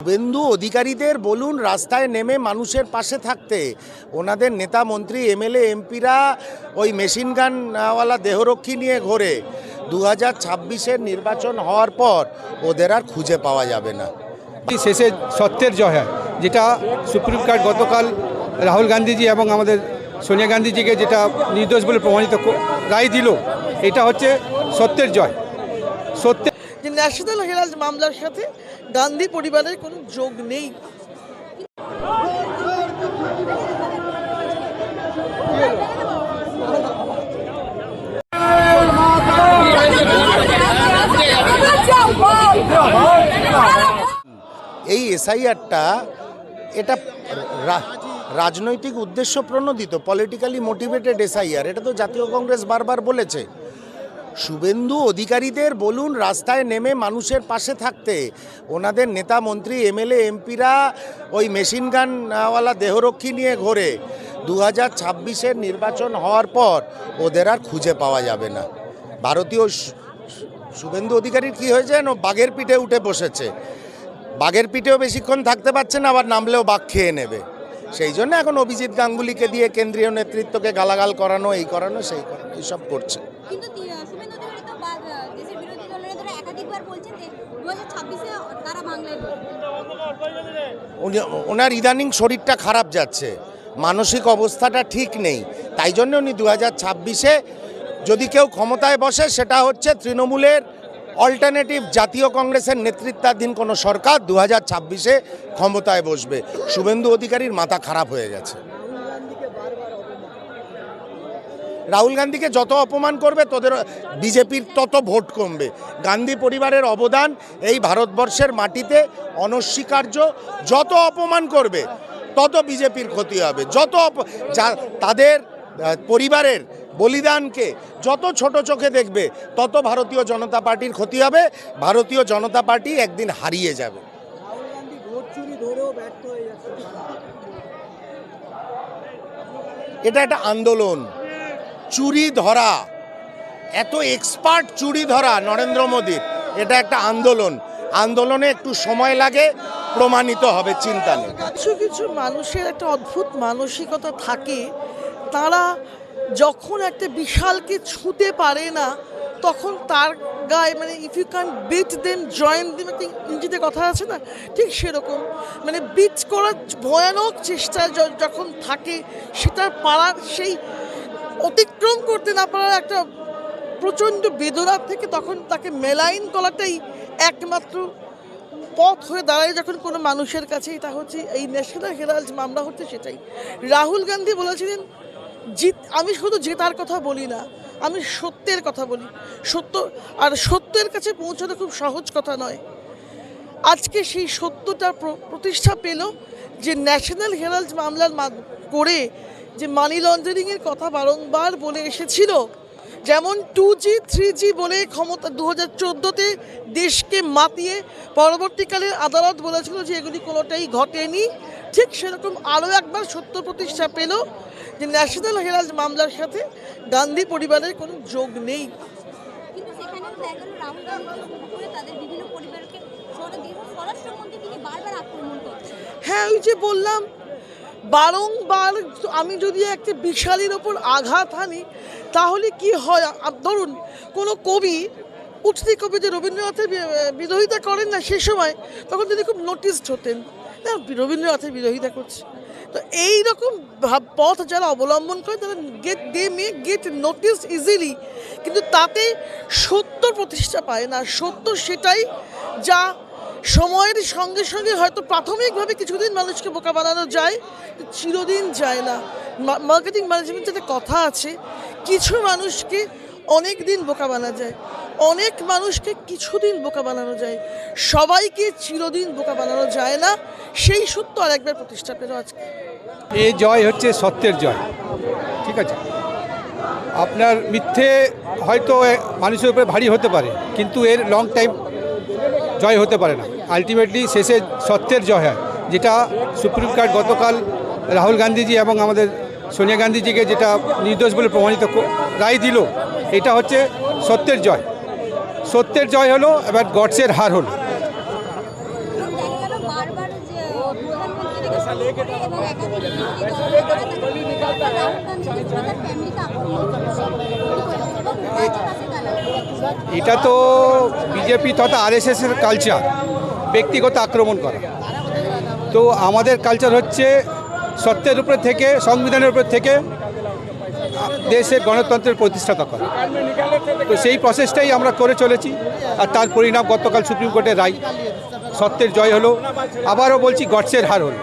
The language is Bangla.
শুভেন্দু অধিকারীদের বলুন, রাস্তায় নেমে মানুষের পাশে থাকতে। ওনাদের নেতা, মন্ত্রী, এমএলএ, এমপিরা ওই মেশিন গানওয়ালা দেহরক্ষী নিয়ে ঘোরে। দু হাজার নির্বাচন হওয়ার পর ওদের আর খুঁজে পাওয়া যাবে না। শেষে সত্যের জয় যেটা সুপ্রিম কোর্ট গতকাল রাহুল গান্ধীজি এবং আমাদের সোনিয়া গান্ধীজিকে যেটা নির্দোষ বলে প্রমাণিত রায় দিল, এটা হচ্ছে সত্যের জয়। সত্যের যে ন্যাশনাল হেরাল্ড মামলার সাথে। গান্ধী পরিবারের কোনো যোগ নেই। এই এসআইআরটা এটা রাজনৈতিক উদ্দেশ্য প্রণোদিত পলিটিক্যালি মোটিভেটেড এসআইআর। এটা তো জাতীয় কংগ্রেস বারবার বলেছে। শুভেন্দু অধিকারীদের বলুন রাস্তায় নেমে মানুষের পাশে থাকতে। ওনাদের নেতা মন্ত্রী, এমএলএ, এমপিরা ওই মেশিন গানওয়ালা দেহরক্ষী নিয়ে ঘোরে। দু হাজার ছাব্বিশের নির্বাচন হওয়ার পর ওদের আর খুঁজে পাওয়া যাবে না। ভারতীয় শুভেন্দু অধিকারীর কি হয়েছে ও বাঘের পিঠে উঠে বসেছে। বাঘের পিঠেও বেশিক্ষণ থাকতে পারছে না, আবার নামলেও বাঘ খেয়ে নেবে। সেই জন্য এখন অভিজিৎ গাঙ্গুলিকে দিয়ে কেন্দ্রীয় নেতৃত্বকে গালাগাল করানো, এই করানো, সেই করানো এইসব করছে। কিন্তু তি- দেশের বিরোধী দলের একাধিকবার বলছেন যে দু ছাব্বিশে তারা বাংলায় ওনার ইদানিং শরীরটা খারাপ যাচ্ছে। মানসিক অবস্থাটা ঠিক নেই। তাই জন্য উনি দু হাজার ছাব্বিশে যদি কেউ ক্ষমতায় বসে, সেটা হচ্ছে তৃণমূলের অল্টারনেটিভ জাতীয় কংগ্রেসের নেতৃত্বাধীন কোনো সরকার দু হাজার ছাব্বিশে ক্ষমতায় বসবে। শুভেন্দু অধিকারীর মাথা খারাপ হয়ে গেছে। রাহুল গান্ধীকে যত অপমান করবে, তোদের বিজেপির তত ভোট কমবে। গান্ধী পরিবারের অবদান এই ভারতবর্ষের মাটিতে অনস্বীকার্য। যত অপমান করবে, তত বিজেপির ক্ষতি হবে। যত তাদের পরিবারের বলিদানকে যত ছোট চোখে দেখবে, তত ভারতীয় জনতা পার্টির ক্ষতি হবে। ভারতীয় জনতা পার্টি একদিন হারিয়ে যাবে। এটা একটা আন্দোলন। চুরি ধরা এত এক্সপার্ট চুরি ধরা নরেন্দ্র মোদীর, এটা একটা আন্দোলন। আন্দোলনে একটু সময় লাগে, প্রমাণিত হবে চিন্তা নেই। কিছু কিছু মানুষের একটা অদ্ভুত মানসিকতা থাকে, তারা যখন একটা বিশালকে ছুঁতে পারে না, তখন তার গায়ে মানে if you can beat them join them একটা ইংরেজিতে কথা আছে না? ঠিক সেরকম। মানে বিট করার ভয়ানক চেষ্টা যখন থাকে সেটা পারার সেই অতিক্রম করতে না পারার একটা প্রচণ্ড বেদনা থেকে তখন তাকে মেলাইন করাটাই একমাত্র পথ হয়ে দাঁড়ায় যখন কোনো মানুষের কাছে এটা হচ্ছে এই ন্যাশনাল হেরাল্ড মামলা হচ্ছে সেটাই। রাহুল গান্ধী বলেছিলেন, জিত, আমি শুধু জেতার কথা বলি না, আমি সত্যের কথা বলি। সত্য, আর সত্যের কাছে পৌঁছানো খুব সহজ কথা নয়। আজকে সেই সত্যটা প্র- প্রতিষ্ঠা পেল যে ন্যাশনাল হেরাল্ড মামলার মাদ- করে যে মানি লন্ডারিংয়ের কথা বারংবার বলে এসেছিল। যেমন টু জি থ্রি জি বলে ক্ষমতা দু হাজার চোদ্দোতে দেশকে মাতিয়ে পরবর্তীকালে আদালত বলেছিল যে এগুলি কোনোটাই ঘটেনি। ঠিক সেরকম আরও একবার সত্য প্রতিষ্ঠা পেল যে ন্যাশনাল হেরাল্ড মামলার সাথে গান্ধী পরিবারের কোনো যোগ নেই। হ্যাঁ ওই যে বললাম বারংবার আমি যদি একটি বিশালের ওপর আঘাত হানি, তাহলে কি হয়? ধরুন, কোনো কবি, উঠতি কবি যে রবীন্দ্রনাথের বিরোধিতা করেন না সে সময়, তখন তিনি খুব নোটিসড হতেন। রবীন্দ্রনাথের বিরোধিতা করছে। তো এই রকম পথ যারা অবলম্বন করে, তারা get they may get notice easily কিন্তু তাতে সত্য প্রতিষ্ঠা পায় না। সত্য সেটাই যা সময়ের সঙ্গে সঙ্গে হয়তো প্রাথমিকভাবে কিছুদিন মানুষকে বোকা বানানো যায়, চিরদিন যায় না। মার্কেটিং ম্যানেজমেন্টের একটা কথা আছে, কিছু মানুষকে অনেক দিন বোকা বানা যায়, অনেক মানুষকে কিছুদিন বোকা বানানো যায়। সবাইকে চিরদিন বোকা বানানো যায় না, সেই সত্য আরেকবার প্রতিষ্ঠা পেল আজকে। এই জয় হচ্ছে সত্যের জয়, ঠিক আছে? আপনার মিথ্যে হয়তো মানুষের উপরে ভারী হতে পারে, কিন্তু এর লং টাইম জয় হতে পারে না। আলটিমেটলি শেষে সত্যের জয় হয়, যেটা সুপ্রিম কোর্ট গতকাল রাহুল গান্ধীজি এবং আমাদের সোনিয়া গান্ধীজিকে যেটা নির্দোষ বলে প্রমাণিত রায় দিল, এটা হচ্ছে সত্যের জয়। সত্যের জয় হলো, এবার গডসের হার হলো। এবং এটা তো বিজেপি তথা আর আরএসএসের কালচার ব্যক্তিগত আক্রমণ করা। তো আমাদের কালচার হচ্ছে সত্যের উপরে থেকে, সংবিধানের উপর থেকে দেশে গণতন্ত্রের প্রতিষ্ঠাতা করা। তো সেই প্রসেসটাই আমরা করে চলেছি, আর তার পরিণাম গতকাল সুপ্রিম কোর্টের রায়। সত্যের জয় হলো। আবারও বলছি, গডসের হার হলো।